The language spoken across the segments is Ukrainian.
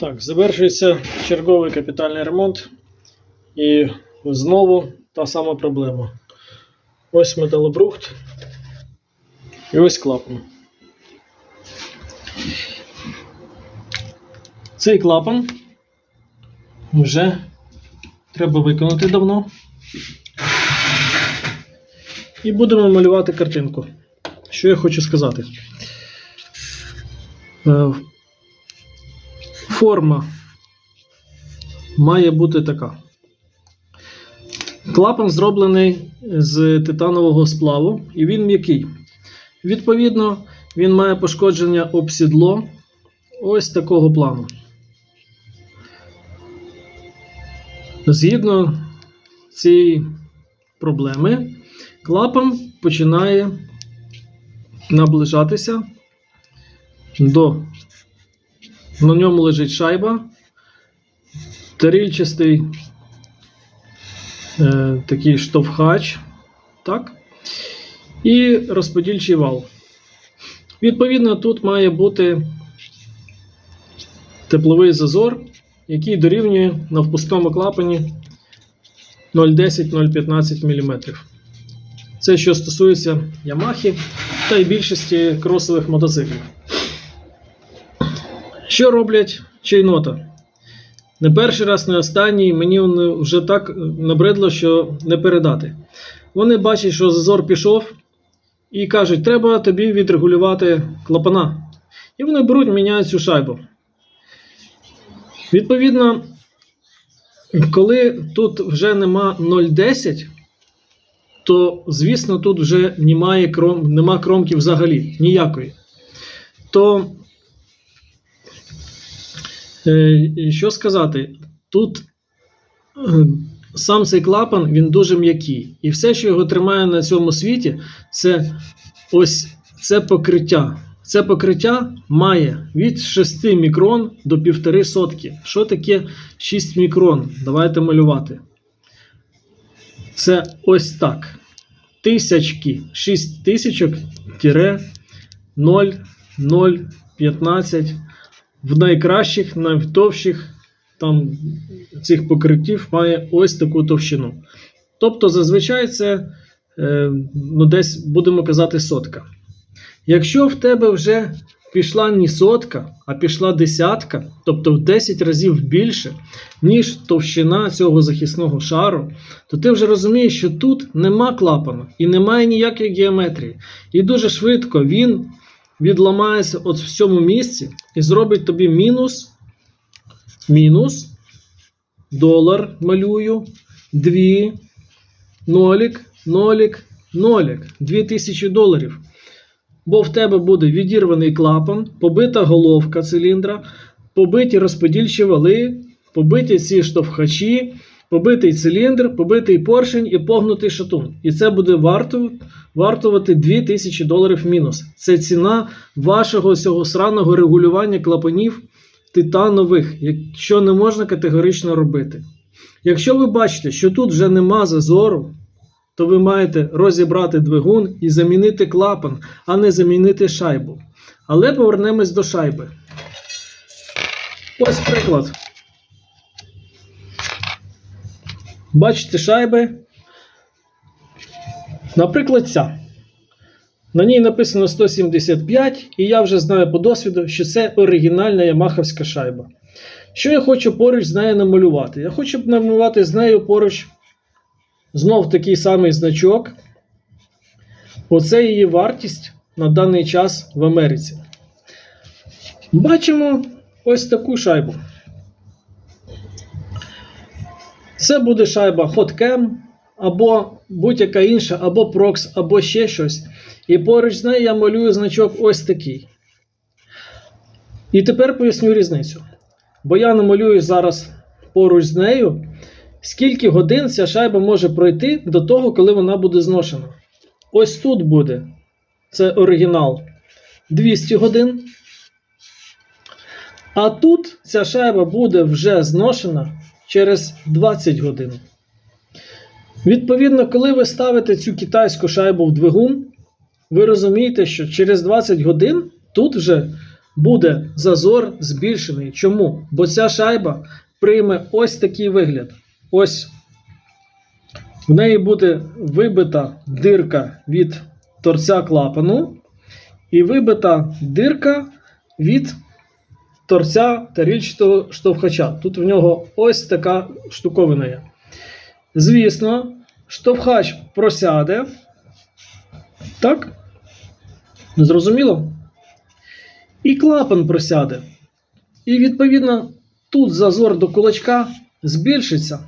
Так, завершується черговий капітальний ремонт. І знову та сама проблема. Ось металобрухт. І ось клапан. Цей клапан вже треба виконати давно. І будемо малювати картинку. Що я хочу сказати? Форма має бути така. Клапан зроблений з титанового сплаву, і він м'який. Відповідно, він має пошкодження об сідло ось такого плану. Згідно цієї проблеми, клапан починає наближатися до на ньому лежить шайба, тарільчастий е, такий штовхач, так? і розподільчий вал. Відповідно, тут має бути тепловий зазор, який дорівнює на впускному клапані 0,10-0,15 мм. Це що стосується Ямахи та й більшості кросових мотоциклів. Що роблять чайнота? Не перший раз, не останній, мені вже так набридло, що не передати. Вони бачать, що зазор пішов, і кажуть, треба тобі відрегулювати клапана. І вони беруть, міняють цю шайбу. Відповідно, коли тут вже нема 0,10, то, звісно, тут вже немає кром, нема кромки взагалі, ніякої. То Що сказати? Тут е, сам цей клапан він дуже м'який. І все, що його тримає на цьому світі, це ось це покриття. Це покриття має від 6 мікрон до 1,5 сотки. Що таке 6 мікрон? Давайте малювати. Це ось так. Тисячки, 6 тисячок тире 0, 0, 15 в найкращих, найтовщих там цих покриттів має ось таку товщину. Тобто, зазвичай це е, ну, десь будемо казати сотка. Якщо в тебе вже пішла не сотка, а пішла десятка, тобто в 10 разів більше, ніж товщина цього захисного шару, то ти вже розумієш, що тут нема клапану і немає ніякої геометрії. І дуже швидко він відламається от в цьому місці і зробить тобі мінус, мінус, долар малюю, 2, нолік, нолік, нолік, 2000 доларів. Бо в тебе буде відірваний клапан, побита головка циліндра, побиті розподільчі вали, побиті ці штовхачі, побитий циліндр, побитий поршень і погнутий шатун. І це буде варто, вартувати 2000 доларів мінус. Це ціна вашого цього сраного регулювання клапанів титанових, що не можна категорично робити. Якщо ви бачите, що тут вже нема зазору, то ви маєте розібрати двигун і замінити клапан, а не замінити шайбу. Але повернемось до шайби. Ось приклад. Бачите шайби. Наприклад, ця. На ній написано 175, і я вже знаю по досвіду, що це оригінальна ямаховська шайба. Що я хочу поруч з нею намалювати? Я хочу намалювати з нею поруч знов такий самий значок. Оце її вартість на даний час в Америці. Бачимо ось таку шайбу. Це буде шайба HotCam, або будь-яка інша, або Prox, або ще щось. І поруч з нею я малюю значок ось такий. І тепер поясню різницю. Бо я намалюю зараз поруч з нею, скільки годин ця шайба може пройти до того, коли вона буде зношена. Ось тут буде. Це оригінал 200 годин. А тут ця шайба буде вже зношена через 20 годин. Відповідно, коли ви ставите цю китайську шайбу в двигун, ви розумієте, що через 20 годин тут вже буде зазор збільшений. Чому? Бо ця шайба прийме ось такий вигляд. Ось в неї буде вибита дирка від торця клапану і вибита дирка від торця тарільчатого штовхача. Тут в нього ось така штуковина є. Звісно, штовхач просяде. Так? Зрозуміло? І клапан просяде. І відповідно тут зазор до кулачка збільшиться.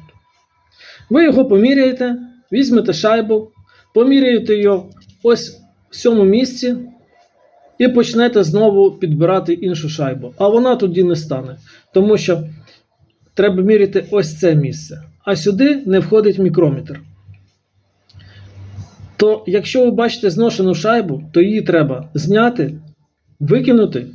Ви його поміряєте, візьмете шайбу, поміряєте його ось в цьому місці і почнете знову підбирати іншу шайбу. А вона тоді не стане. Тому що треба міряти ось це місце. А сюди не входить мікрометр. То якщо ви бачите зношену шайбу, то її треба зняти, викинути,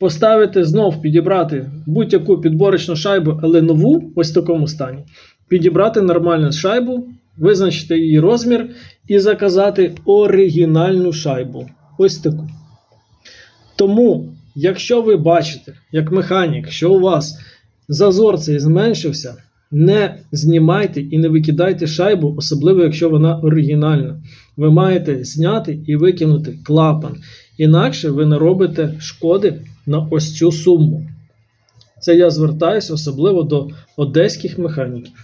поставити знов, підібрати будь-яку підборочну шайбу, але нову, ось в такому стані, підібрати нормальну шайбу, визначити її розмір і заказати оригінальну шайбу. Ось таку. Тому, якщо ви бачите, як механік, що у вас зазор цей зменшився, не знімайте і не викидайте шайбу, особливо якщо вона оригінальна. Ви маєте зняти і викинути клапан. Інакше ви не робите шкоди на ось цю суму. Це я звертаюся особливо до одеських механіків.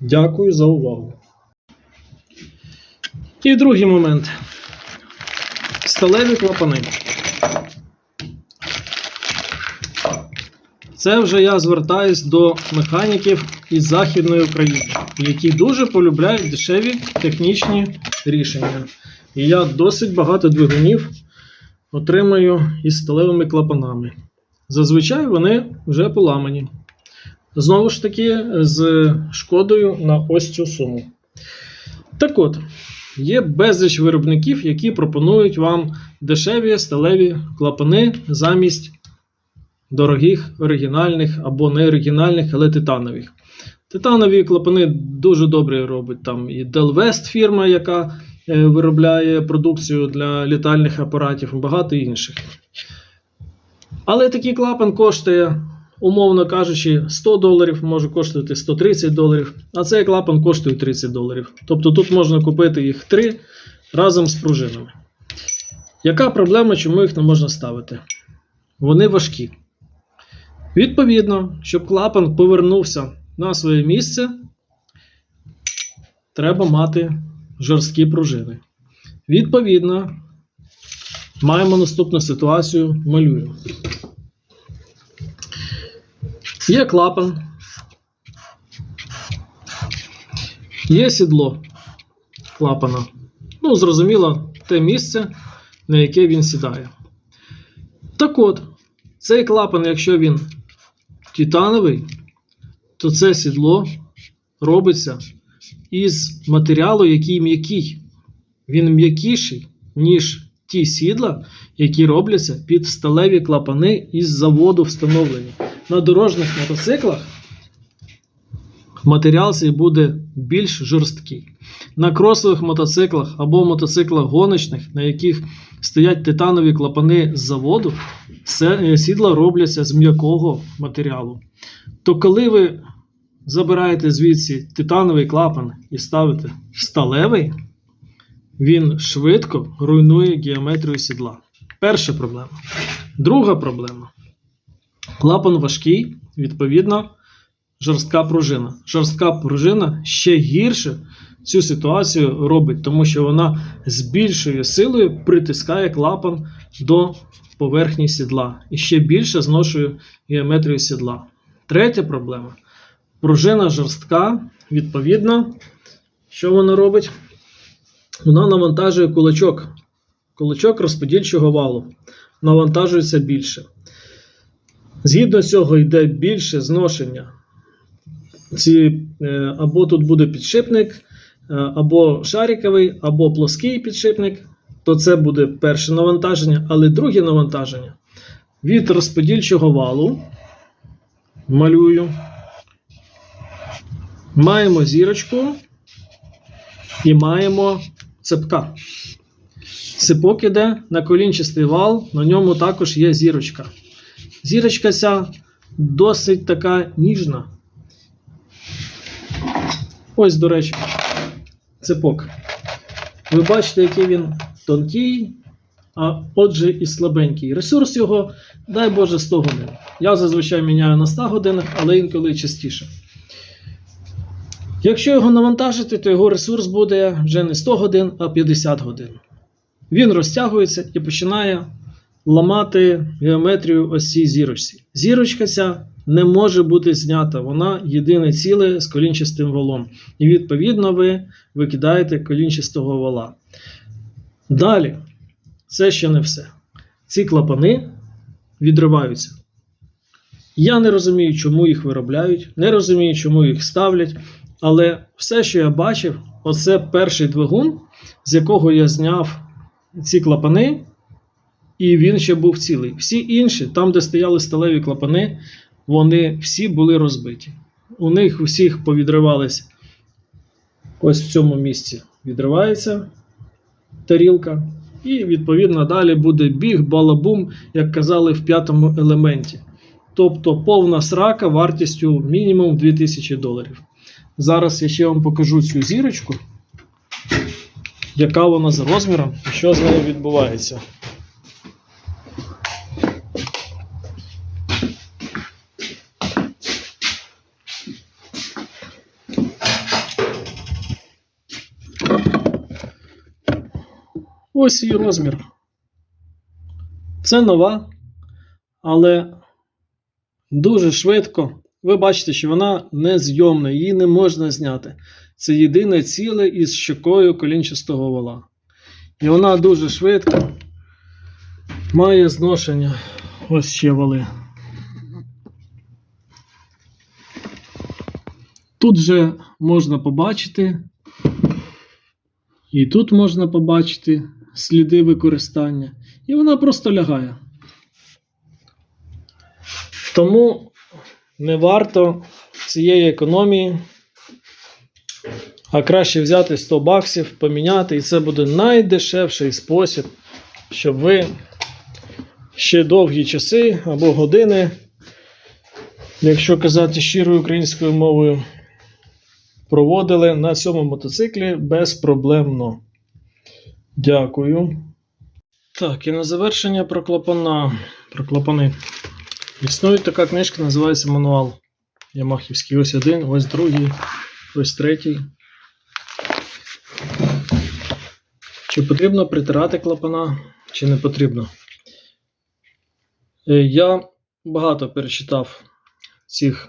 Дякую за увагу. І другий момент. Сталеві клапани. Це вже я звертаюсь до механіків із Західної України, які дуже полюбляють дешеві технічні рішення. І я досить багато двигунів отримаю із сталевими клапанами. Зазвичай вони вже поламані. Знову ж таки, з шкодою на ось цю суму. Так от, є безліч виробників, які пропонують вам дешеві сталеві клапани замість дорогих оригінальних або не оригінальних, але титанових. Титанові клапани дуже добре робить там і Delvest фірма, яка е, виробляє продукцію для літальних апаратів, і багато інших. Але такий клапан коштує, умовно кажучи, 100 доларів, може коштувати 130 доларів, а цей клапан коштує 30 доларів. Тобто тут можна купити їх три разом з пружинами. Яка проблема, чому їх не можна ставити? Вони важкі. Відповідно, щоб клапан повернувся на своє місце, треба мати жорсткі пружини. Відповідно, маємо наступну ситуацію. Малюю. Є клапан. Є сідло клапана. Ну, зрозуміло, те місце, на яке він сідає. Так от, цей клапан, якщо він титановий, то це сідло робиться із матеріалу, який м'який. Він м'якіший, ніж ті сідла, які робляться під сталеві клапани із заводу встановлені. На дорожніх мотоциклах матеріал цей буде більш жорсткий. На кросових мотоциклах або мотоциклах гоночних, на яких стоять титанові клапани з заводу, е, сідла робляться з м'якого матеріалу. То коли ви забираєте звідси титановий клапан і ставите сталевий, він швидко руйнує геометрію сідла. Перша проблема. Друга проблема. Клапан важкий, відповідно, жорстка пружина. Жорстка пружина ще гірше цю ситуацію робить, тому що вона з більшою силою притискає клапан до поверхні сідла і ще більше зношує геометрію сідла. Третя проблема. Пружина жорстка, відповідно, що вона робить? Вона навантажує кулачок. Кулачок розподільчого валу. Навантажується більше. Згідно цього йде більше зношення. Ці, е, або тут буде підшипник, е, або шариковий, або плоский підшипник, то це буде перше навантаження, але друге навантаження від розподільчого валу. Малюю. Маємо зірочку і маємо цепка. Сипок іде на колінчастий вал, на ньому також є зірочка. Зірочка ця досить така ніжна. Ось, до речі, ципок. Ви бачите, який він тонкий, а отже і слабенький. Ресурс його, дай Боже, 100 годин. Я зазвичай міняю на 100 годинах, але інколи частіше. Якщо його навантажити, то його ресурс буде вже не 100 годин, а 50 годин. Він розтягується і починає ламати геометрію ось цій зірочці. Зірочка ця не може бути знята, вона єдине ціле з колінчастим валом. І відповідно ви викидаєте колінчастого вала. Далі, це ще не все. Ці клапани відриваються. Я не розумію, чому їх виробляють, не розумію, чому їх ставлять. Але все, що я бачив, оце перший двигун, з якого я зняв ці клапани, і він ще був цілий. Всі інші, там, де стояли сталеві клапани, вони всі були розбиті. У них усіх повідривались ось в цьому місці відривається тарілка. І, відповідно, далі буде біг, балабум, як казали в п'ятому елементі. Тобто повна срака вартістю мінімум 2000 доларів. Зараз я ще вам покажу цю зірочку, яка вона за розміром і що з нею відбувається. Ось її розмір. Це нова, але дуже швидко. Ви бачите, що вона незйомна, її не можна зняти. Це єдине ціле із щокою колінчастого вала. І вона дуже швидко має зношення. Ось ще вали. Тут вже можна побачити, і тут можна побачити сліди використання. І вона просто лягає. Тому не варто цієї економії, а краще взяти 100 баксів, поміняти, і це буде найдешевший спосіб, щоб ви ще довгі часи або години, якщо казати щирою українською мовою, проводили на цьому мотоциклі безпроблемно. Дякую. Так, і на завершення про клапана. Про клапани. Існує така книжка, називається Мануал. Ямахівський. Ось один, ось другий, ось третій. Чи потрібно притирати клапана, чи не потрібно? Е, Я багато перечитав цих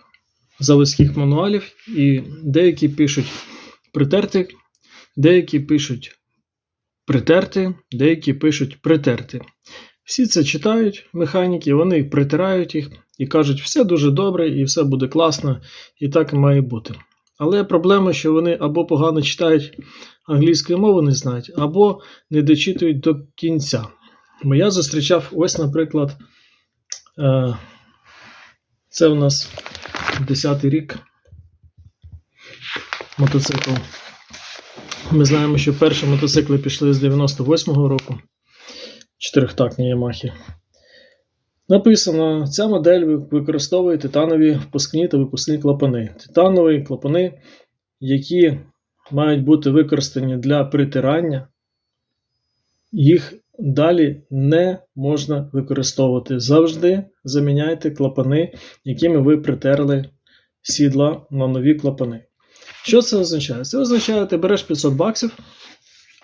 заводських мануалів, і деякі пишуть притерти, деякі пишуть притерти, деякі пишуть притерти. Всі це читають механіки, вони притирають їх і кажуть, все дуже добре і все буде класно, і так має бути. Але проблема, що вони або погано читають англійської мови, не знають, або не дочитують до кінця. Бо я зустрічав ось, наприклад, е, це у нас 10-й рік мотоцикл. Ми знаємо, що перші мотоцикли пішли з 98-го року чотирьохтактні Ямахи. Написано: ця модель використовує титанові впускні та випускні клапани. Титанові клапани, які мають бути використані для притирання, їх далі не можна використовувати. Завжди заміняйте клапани, якими ви притерли сідла на нові клапани. Що це означає? Це означає, ти береш 500 баксів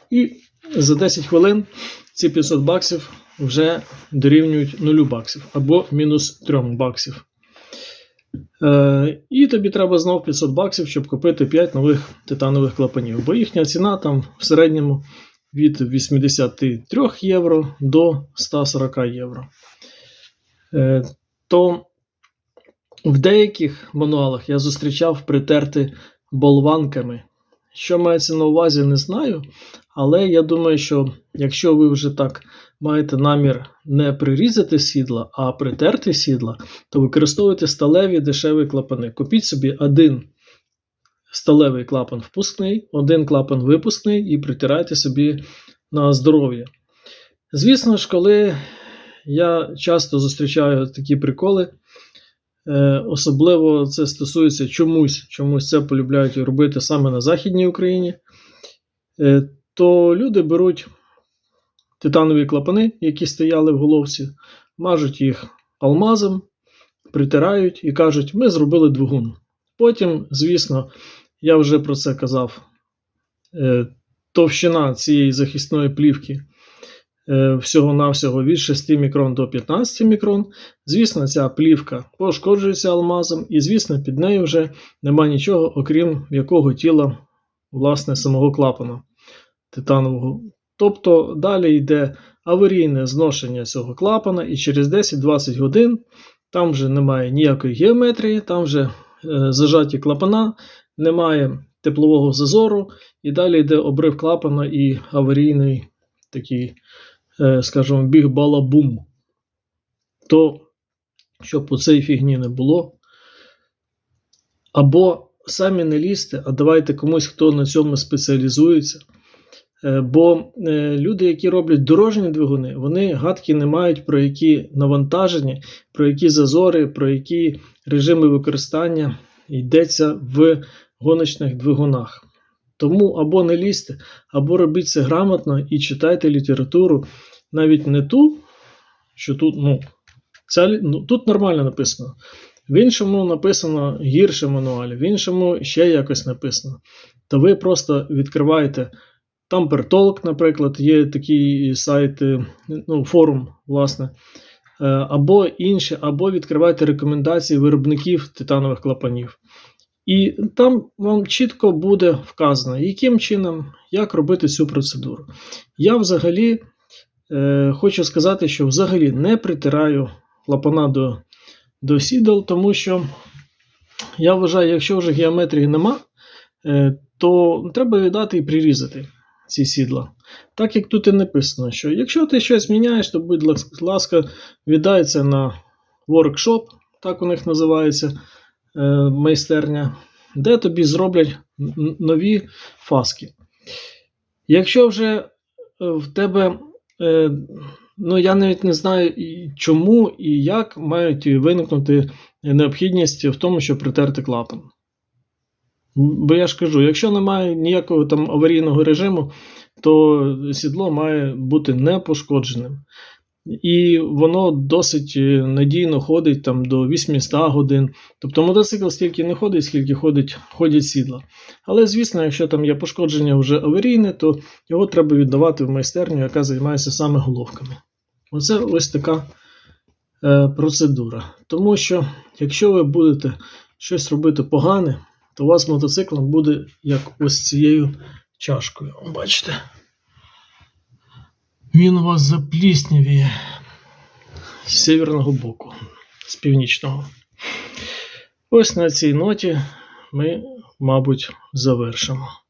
і за 10 хвилин ці 500 баксів вже дорівнюють 0 баксів або мінус 3 баксів. Е, і тобі треба знов 500 баксів, щоб купити 5 нових титанових клапанів. Бо їхня ціна там в середньому від 83 євро до 140 євро. Е, то в деяких мануалах я зустрічав притерти болванками. Що мається на увазі, не знаю. Але я думаю, що якщо ви вже так маєте намір не прирізати сідла, а притерти сідла, то використовуйте сталеві дешеві клапани. Купіть собі один сталевий клапан впускний, один клапан випускний і притирайте собі на здоров'я. Звісно ж, коли я часто зустрічаю такі приколи, особливо це стосується чомусь, чомусь це полюбляють робити саме на Західній Україні, е, то люди беруть титанові клапани, які стояли в головці, мажуть їх алмазом, притирають і кажуть, ми зробили двигун. Потім, звісно, я вже про це казав. е, Товщина цієї захисної плівки е, всього-навсього від 6 мікрон до 15 мікрон. Звісно, ця плівка пошкоджується алмазом, і, звісно, під нею вже нема нічого, окрім якого тіла власне самого клапана титанового. Тобто далі йде аварійне зношення цього клапана, і через 10-20 годин там вже немає ніякої геометрії, там вже е, зажаті клапана, немає теплового зазору, і далі йде обрив клапана і аварійний такий, е, скажімо, біг балабум. То, щоб у цій фігні не було, або самі не лізьте, а давайте комусь, хто на цьому спеціалізується. Е, Бо е, люди, які роблять дорожні двигуни, вони гадки не мають про які навантаження, про які зазори, про які режими використання йдеться в гоночних двигунах. Тому або не лізьте, або робіть це грамотно і читайте літературу, навіть не ту, що тут, ну, ця, ну, тут нормально написано. В іншому написано гірше мануалі, в іншому ще якось написано. То ви просто відкриваєте там наприклад, є такий сайт, е, ну, форум, власне, Е, або інше, або відкривайте рекомендації виробників титанових клапанів. І там вам чітко буде вказано, яким чином, як робити цю процедуру. Я взагалі е, хочу сказати, що взагалі не притираю клапана до, до сідал, тому що я вважаю, якщо вже геометрії нема, е, то треба віддати і прирізати ці сідла. Так як тут і написано, що якщо ти щось міняєш, то будь лас- ласка, віддай це на воркшоп, так у них називається майстерня, де тобі зроблять нові фаски. Якщо вже е, в тебе, е, ну я навіть не знаю чому і як мають виникнути необхідність в тому, щоб притерти клапан. Бо я ж кажу, якщо немає ніякого там аварійного режиму, то сідло має бути непошкодженим. І воно досить е, надійно ходить там до 800 годин. Тобто мотоцикл стільки не ходить, скільки ходить, ходять сідла. Але, звісно, якщо там є пошкодження вже аварійне, то його треба віддавати в майстерню, яка займається саме головками. Оце ось така е, процедура. Тому що, якщо ви будете щось робити погане, то у вас мотоцикл буде як ось цією чашкою. Бачите? Він у вас запліснявіє з северного боку, з північного. Ось на цій ноті ми, мабуть, завершимо.